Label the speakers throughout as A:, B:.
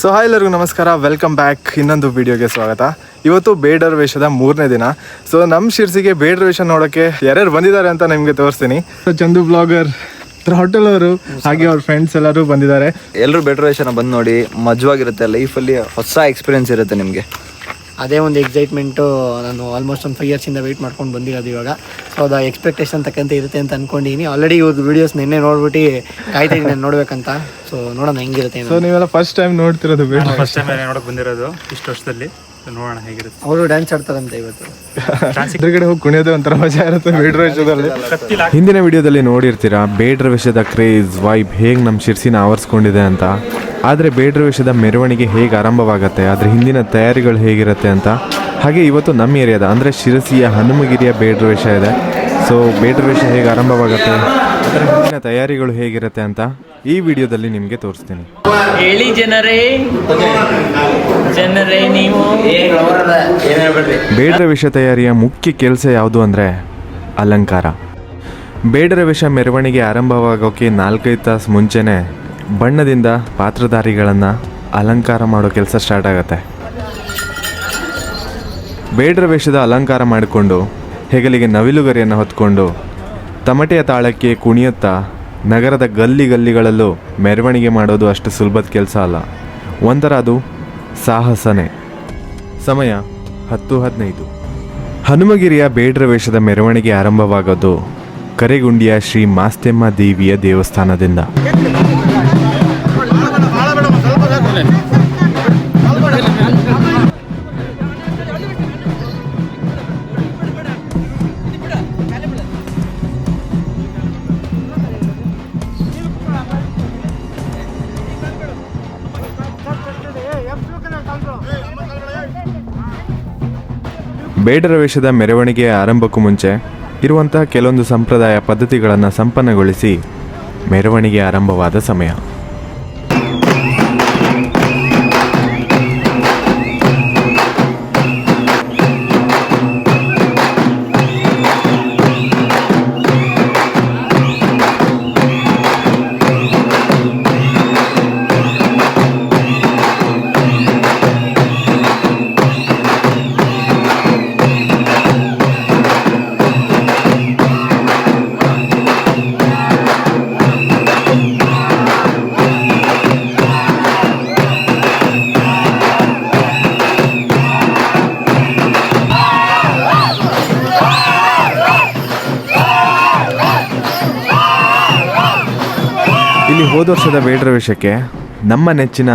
A: So hi ಎಲ್ಲರಿಗೂ ನಮಸ್ಕಾರ. Welcome back ಇನ್ನೊಂದು ವಿಡಿಯೋಗೆ ಸ್ವಾಗತ. ಇವತ್ತು ಬೇಡರ್ ವೇಷದ ಮೂರನೇ ದಿನ. ಸೊ ನಮ್ಮ ಶಿರ್ಸಿಗೆ ಬೇಡರ್ ವೇಷ ನೋಡೋಕ್ಕೆ ಯಾರ್ಯಾರು ಬಂದಿದ್ದಾರೆ ಅಂತ ನಿಮಗೆ ತೋರಿಸ್ತೀನಿ. ಚಂದು ಬ್ಲಾಗರ್ ಹೋಟೆಲ್ ಅವರು, ಹಾಗೆ ಅವ್ರ ಫ್ರೆಂಡ್ಸ್ ಎಲ್ಲರೂ ಬಂದಿದ್ದಾರೆ.
B: ಎಲ್ಲರೂ ಬೇಡರ್ ವೇಷನ ಬಂದು ನೋಡಿ, ಮಜವಾಗಿರುತ್ತೆ ಲೈಫಲ್ಲಿ ಹೊಸ ಎಕ್ಸ್ಪೀರಿಯನ್ಸ್ ಇರುತ್ತೆ ನಿಮಗೆ.
C: ಅದೇ ಒಂದು ಎಕ್ಸೈಟ್ಮೆಂಟು ನಾನು ಆಲ್ಮೋಸ್ಟ್ ಒಂದು ಫೈವ್ ಇಯರ್ಸಿಂದ ವೆಯ್ಟ್ ಮಾಡ್ಕೊಂಡು ಬಂದಿರೋದು ಇವಾಗ. ಸೊ ಅದು ಎಕ್ಸ್ಪೆಕ್ಟೇಷನ್ ತಕ್ಕಂತೆ ಇರುತ್ತೆ ಅಂತ ಅಂದ್ಕೊಂಡಿದ್ದೀನಿ ಆಲ್ರೆಡಿ ಇವ್ರದ್ದು ವೀಡಿಯೋಸ್ ನಿನ್ನೆ ನೋಡ್ಬಿಟ್ಟು ಕಾಯ್ತಾ ಇದ್ದೀನಿ ನಾನು ನೋಡ್ಬೇಕಂತ. ಸೊ ನೋಡೋಣ ಹೆಂಗಿರುತ್ತೆ
A: ಸೊ ನೀವೆಲ್ಲ ಫಸ್ಟ್ ಟೈಮ್ ನೋಡ್ತಿರೋದು
D: ಫಸ್ಟ್ ಟೈಮ್ ನೋಡಕ್ಕೆ ಬಂದಿರೋದು ಇಷ್ಟು ವರ್ಷದಲ್ಲಿ. ನೋಡೋಣ ಹೇಗಿರುತ್ತೆ.
C: ಅವರು ಡ್ಯಾನ್ಸ್ ಆಡ್ತಾರಂತೆ ಇವತ್ತು.
A: ಎದುರುಗಡೆ ಹೋಗಿ ಕುಣಿಯೋದು ಒಂಥರ ಮಜಾ ಇರುತ್ತೆ ಬೇಡ್ರ ವಿಷಯದಲ್ಲಿ ಹಿಂದಿನ ವಿಡಿಯೋದಲ್ಲಿ ನೋಡಿರ್ತೀರಾ ಬೇಡ್ರ ವಿಷಯದ ಕ್ರೇಜ್ ವೈಬ್ ಹೇಗೆ ನಮ್ಮ ಶಿರ್ಸಿನ ಆವರಿಸ್ಕೊಂಡಿದೆ ಅಂತ? ಆದರೆ ಬೇಡ್ರ ವೇಷದ ಮೆರವಣಿಗೆ ಹೇಗೆ ಆರಂಭವಾಗುತ್ತೆ? ಅದರ ಹಿಂದಿನ ತಯಾರಿಗಳು ಹೇಗಿರುತ್ತೆ ಅಂತ? ಹಾಗೆ ಇವತ್ತು ನಮ್ಮ ಏರಿಯಾದ ಅಂದರೆ ಶಿರಸಿಯ ಹನುಮಗಿರಿಯ ಬೇಡ್ರ ವೇಷ ಇದೆ. ಸೊ ಬೇಡ್ರ ವೇಷ ಹೇಗೆ ಆರಂಭವಾಗುತ್ತೆ? ಅದರ ಹಿಂದಿನ ತಯಾರಿಗಳು ಹೇಗಿರುತ್ತೆ ಅಂತ ಈ ವಿಡಿಯೋದಲ್ಲಿ ನಿಮಗೆ ತೋರಿಸ್ತೀನಿ.
E: ಹೇಳಿ ಜನರೇ. ಜನರೇ ನೀವು.
A: ಬೇಡರ ವೇಷ ತಯಾರಿಯ ಮುಖ್ಯ ಕೆಲಸ ಯಾವುದು ಅಂದರೆ ಅಲಂಕಾರ. ಬೇಡರ ವಿಷ ಮೆರವಣಿಗೆ ಆರಂಭವಾಗೋಕ್ಕೆ ನಾಲ್ಕೈದು ತಾಸು ಮುಂಚೆನೇ ಬಣ್ಣದಿಂದ ಪಾತ್ರಧಾರಿಗಳನ್ನು ಅಲಂಕಾರ ಮಾಡೋ ಕೆಲಸ ಸ್ಟಾರ್ಟ್ ಆಗುತ್ತೆ. ಬೇಡ್ರ ವೇಷದ ಅಲಂಕಾರ ಮಾಡಿಕೊಂಡು ಹೆಗಲಿಗೆ ನವಿಲುಗರಿಯನ್ನು ಹೊತ್ಕೊಂಡು ತಮಟೆಯ ತಾಳಕ್ಕೆ ಕುಣಿಯುತ್ತಾ ನಗರದ ಗಲ್ಲಿ ಗಲ್ಲಿಗಳಲ್ಲೂ ಮೆರವಣಿಗೆ ಮಾಡೋದು ಅಷ್ಟು ಸುಲಭದ ಕೆಲಸ ಅಲ್ಲ. ಒಂಥರ ಅದು ಸಾಹಸನೇ. ಸಮಯ ಹತ್ತು ಹದಿನೈದು. ಹನುಮಗಿರಿಯ ಬೇಡ್ರ ವೇಷದ ಮೆರವಣಿಗೆ ಆರಂಭವಾಗೋದು ಕರೆಗುಂಡಿಯ ಶ್ರೀ ಮಾಸ್ತೆಮ್ಮ ದೇವಿಯ ದೇವಸ್ಥಾನದಿಂದ. ಬೇಡರ ವೇಷದ ಮೆರವಣಿಗೆಯ ಆರಂಭಕ್ಕೂ ಮುಂಚೆ ಇರುವಂತಹ ಕೆಲವೊಂದು ಸಂಪ್ರದಾಯ ಪದ್ಧತಿಗಳನ್ನು ಸಂಪನ್ನಗೊಳಿಸಿ ಮೆರವಣಿಗೆ ಆರಂಭವಾದ ಸಮಯ. ಹೋದ ವರ್ಷದ ಬೇಡರ ವೇಷಕ್ಕೆ ನಮ್ಮ ನೆಚ್ಚಿನ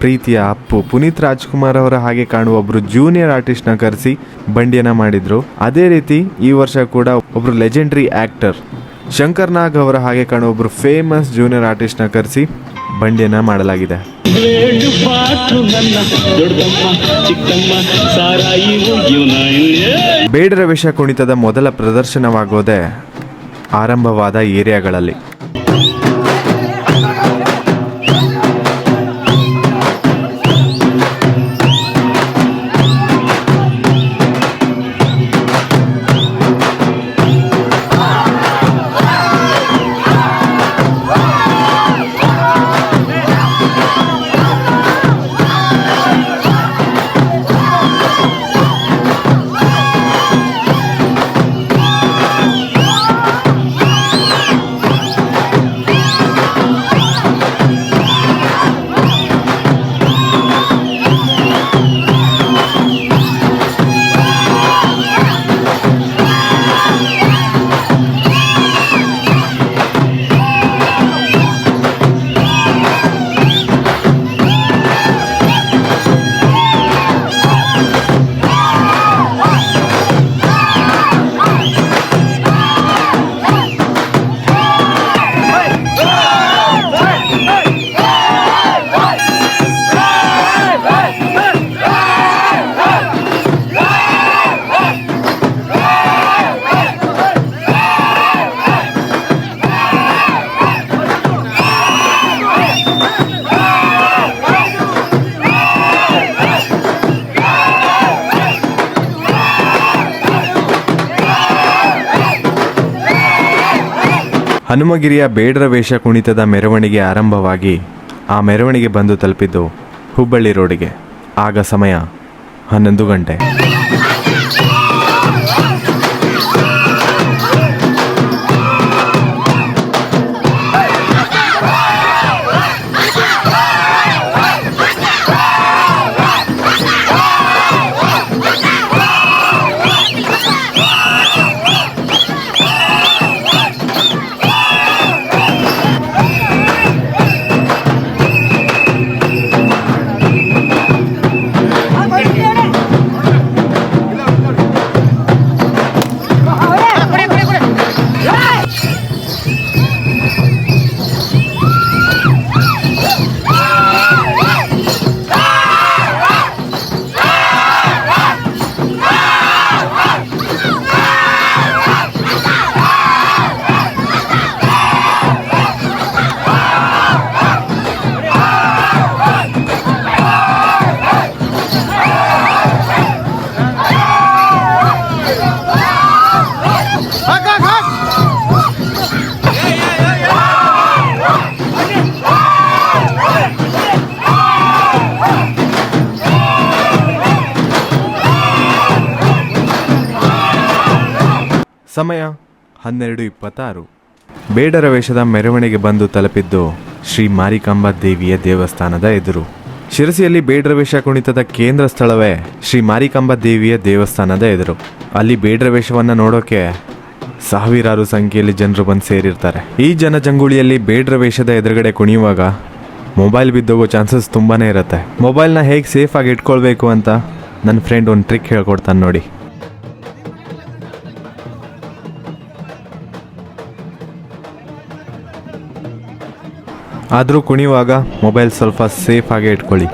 A: ಪ್ರೀತಿಯ ಅಪ್ಪು ಪುನೀತ್ ರಾಜ್ಕುಮಾರ್ ಅವರ ಹಾಗೆ ಕಾಣುವ ಒಬ್ರು ಜೂನಿಯರ್ ಆರ್ಟಿಸ್ಟ್ನ ಕರೆಸಿ ಬಂಡಿಯನ್ನ ಮಾಡಿದ್ರು. ಅದೇ ರೀತಿ ಈ ವರ್ಷ ಕೂಡ ಒಬ್ರು ಲೆಜೆಂಡ್ರಿ ಆಕ್ಟರ್ ಶಂಕರ್ ನಾಗ್ ಅವರ ಹಾಗೆ ಕಾಣುವ ಒಬ್ರು ಫೇಮಸ್ ಜೂನಿಯರ್ ಆರ್ಟಿಸ್ಟ್ನ ಕರೆಸಿ ಬಂಡಿಯನ್ನ ಮಾಡಲಾಗಿದೆ. ಬೇಡರ ವಿಷ ಕುಣಿತದ ಮೊದಲ ಪ್ರದರ್ಶನವಾಗೋದೇ ಆರಂಭವಾದ ಏರಿಯಾಗಳಲ್ಲಿ. ಹನುಮಗಿರಿಯ ಬೇಡರ ವೇಷ ಕುಣಿತದ ಮೆರವಣಿಗೆ ಆರಂಭವಾಗಿ ಆ ಮೆರವಣಿಗೆ ಬಂದು ತಲುಪಿದ್ದು ಹುಬ್ಬಳ್ಳಿ ರೋಡಿಗೆ. ಆಗ ಸಮಯ ಹನ್ನೊಂದು ಗಂಟೆ. ಸಮಯ ಹನ್ನೆರಡು ಇಪ್ಪತ್ತಾರು. ಬೇಡರ ವೇಷದ ಮೆರವಣಿಗೆ ಬಂದು ತಲುಪಿದ್ದು ಶ್ರೀ ಮಾರಿಕಾಂಬಾ ದೇವಿಯ ದೇವಸ್ಥಾನದ ಎದುರು. ಶಿರಸಿಯಲ್ಲಿ ಬೇಡರ ವೇಷ ಕುಣಿತದ ಕೇಂದ್ರ ಸ್ಥಳವೇ ಶ್ರೀ ಮಾರಿಕಾಂಬಾ ದೇವಿಯ ದೇವಸ್ಥಾನದ ಎದುರು. ಅಲ್ಲಿ ಬೇಡರ ವೇಷವನ್ನು ನೋಡೋಕೆ ಸಾವಿರಾರು ಸಂಖ್ಯೆಯಲ್ಲಿ ಜನರು ಬಂದು ಸೇರಿರ್ತಾರೆ. ಈ ಜನಜಂಗುಳಿಯಲ್ಲಿ ಬೇಡರ ವೇಷದ ಎದುರುಗಡೆ ಕುಣಿಯುವಾಗ ಮೊಬೈಲ್ ಬಿದ್ದೋಗೋ ಚಾನ್ಸಸ್ ತುಂಬಾ ಇರುತ್ತೆ. ಮೊಬೈಲ್ನ ಹೇಗೆ ಸೇಫಾಗಿ ಇಟ್ಕೊಳ್ಬೇಕು ಅಂತ ನನ್ನ ಫ್ರೆಂಡ್ ಒಂದು ಟ್ರಿಕ್ ಹೇಳ್ಕೊಡ್ತಾನೆ ನೋಡಿ. ಆದರೂ ಕುಣಿಯುವಾಗ ಮೊಬೈಲ್ ಸ್ವಲ್ಪ ಸೇಫಾಗೇ ಇಟ್ಕೊಳ್ಳಿ.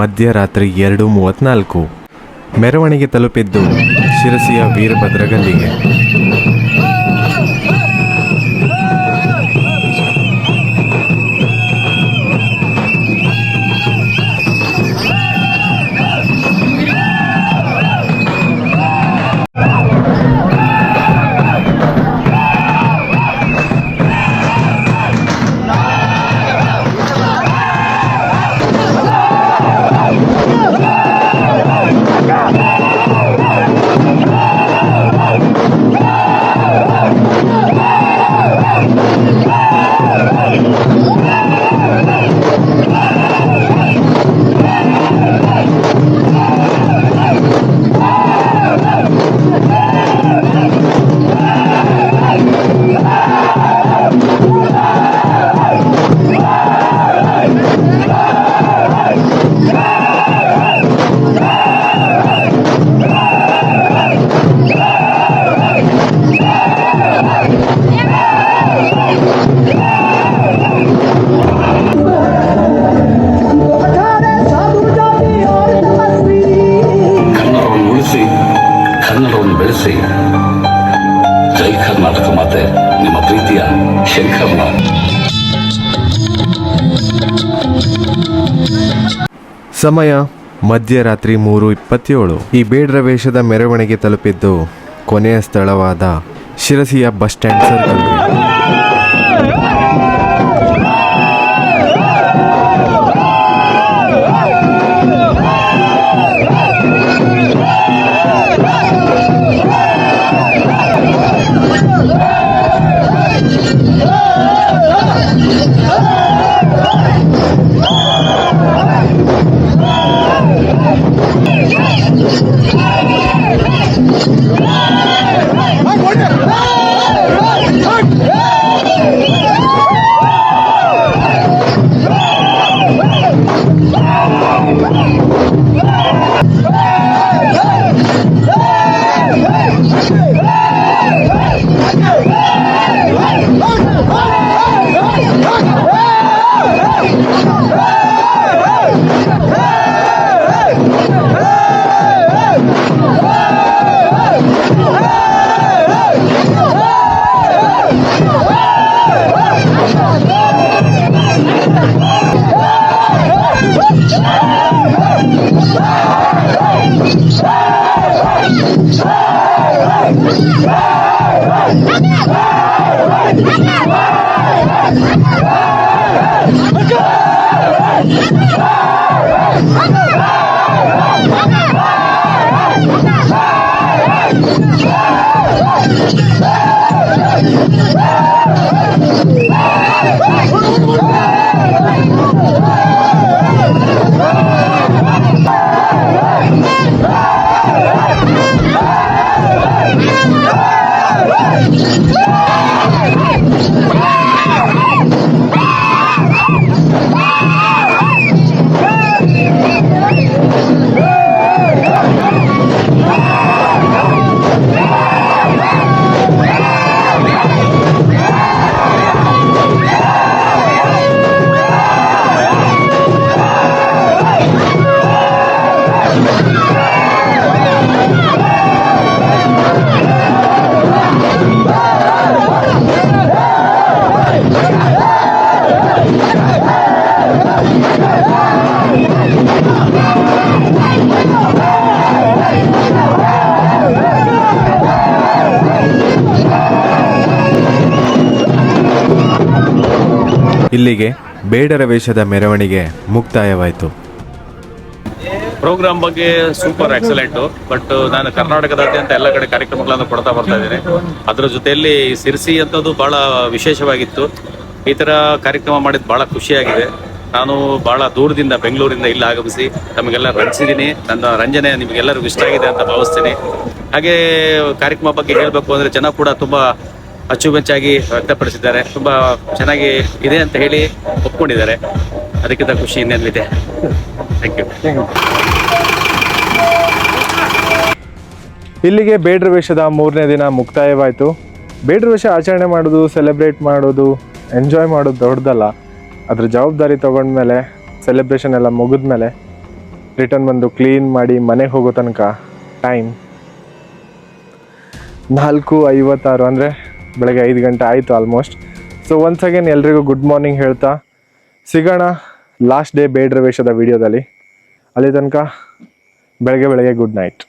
A: ಮಧ್ಯರಾತ್ರಿ ಎರಡು ಮೂವತ್ನಾಲ್ಕು ಮೆರವಣಿಗೆ ತಲುಪಿದ್ದು ಶಿರಸಿಯ ವೀರಭದ್ರಗಲ್ಲಿಗೆ. ಸಮಯ ಮಧ್ಯರಾತ್ರಿ ಮೂರು ಇಪ್ಪತ್ತೇಳು. ಈ ಬೇಡ್ರ ವೇಷದ ಮೆರವಣಿಗೆ ತಲುಪಿದ್ದು ಕೊನೆಯ ಸ್ಥಳವಾದ ಶಿರಸಿಯ ಬಸ್ ಸ್ಟ್ಯಾಂಡ್ ಸರ್ಕಲ್ Hey! ಇಲ್ಲಿಗೆ ಬೇಡರ ವೇಷದ ಮೆರವಣಿಗೆ ಮುಕ್ತಾಯವಾಯಿತು.
F: ಪ್ರೋಗ್ರಾಮ್ ಬಗ್ಗೆ ಸೂಪರ್ ಎಕ್ಸಲೆಂಟ್ ಬಟ್ ನಾನು ಕರ್ನಾಟಕದಾದ್ಯಂತ ಎಲ್ಲ ಕಡೆ ಕಾರ್ಯಕ್ರಮಗಳನ್ನು ಕೊಡ್ತಾ ಬರ್ತಾ ಇದ್ದೇನೆ. ಅದರ ಜೊತೆಯಲ್ಲಿ ಸಿರ್ಸಿ ಅಂತದ್ದು ಬಹಳ ವಿಶೇಷವಾಗಿತ್ತು. ಈ ತರ ಕಾರ್ಯಕ್ರಮ ಮಾಡಿದ್ ಬಹಳ ಖುಷಿಯಾಗಿದೆ. ನಾನು ಬಹಳ ದೂರದಿಂದ ಬೆಂಗಳೂರಿಂದ ಇಲ್ಲಿ ಆಗಮಿಸಿ ತಮಗೆಲ್ಲ ರಂಜಿಸಿದ್ದೀನಿ. ನನ್ನ ರಂಜನೆ ನಿಮಗೆಲ್ಲರಿಗೂ ಇಷ್ಟ ಆಗಿದೆ ಅಂತ ಭಾವಿಸ್ತೀನಿ. ಹಾಗೆ ಕಾರ್ಯಕ್ರಮ ಬಗ್ಗೆ ಹೇಳಬೇಕು ಅಂದ್ರೆ ಜನ ಕೂಡ ತುಂಬಾ ಅಚ್ಚುಮೆಚ್ಚಾಗಿ ವ್ಯಕ್ತಪಡಿಸಿದ್ದಾರೆ. ತುಂಬಾ ಚೆನ್ನಾಗಿ ಇದೆ ಅಂತ ಹೇಳಿ ಒಪ್ಕೊಂಡಿದ್ದಾರೆ. ಅದಕ್ಕಿಂತ ಖುಷಿ ಇನ್ನೇನಿದೆ. ಥ್ಯಾಂಕ್ ಯು
A: ಇಲ್ಲಿಗೆ ಬೇಡ್ರ ವೇಷದ ಮೂರನೇ ದಿನ ಮುಕ್ತಾಯವಾಯಿತು. ಬೇಡ್ರ ವೇಷ ಆಚರಣೆ ಮಾಡೋದು ಸೆಲೆಬ್ರೇಟ್ ಮಾಡೋದು ಎಂಜಾಯ್ ಮಾಡೋದು ದೊಡ್ಡದಲ್ಲ. ಅದ್ರ ಜವಾಬ್ದಾರಿ ತಗೊಂಡ್ಮೇಲೆ
G: ಸೆಲೆಬ್ರೇಷನ್ ಎಲ್ಲ ಮುಗಿದ್ಮೇಲೆ ರಿಟರ್ನ್ ಬಂದು ಕ್ಲೀನ್ ಮಾಡಿ ಮನೆಗೆ ಹೋಗೋ ತನಕ ಟೈಮ್ ನಾಲ್ಕು ಐವತ್ತಾರು ಅಂದರೆ ಬೆಳಗ್ಗೆ ಐದು ಗಂಟೆ ಆಯಿತು ಆಲ್ಮೋಸ್ಟ್ ಸೊ ಒನ್ಸ್ ಅಗೇನ್ ಎಲ್ರಿಗೂ ಗುಡ್ ಮಾರ್ನಿಂಗ್ ಹೇಳ್ತಾ. ಸಿಗೋಣ ಲಾಸ್ಟ್ ಡೇ ಬೇಡ್ರ ವೇಷದ ವಿಡಿಯೋದಲ್ಲಿ ಅಲ್ಲಿ ತನಕ ಬೆಳಗ್ಗೆ ಬೆಳಗ್ಗೆ ಗುಡ್ ನೈಟ್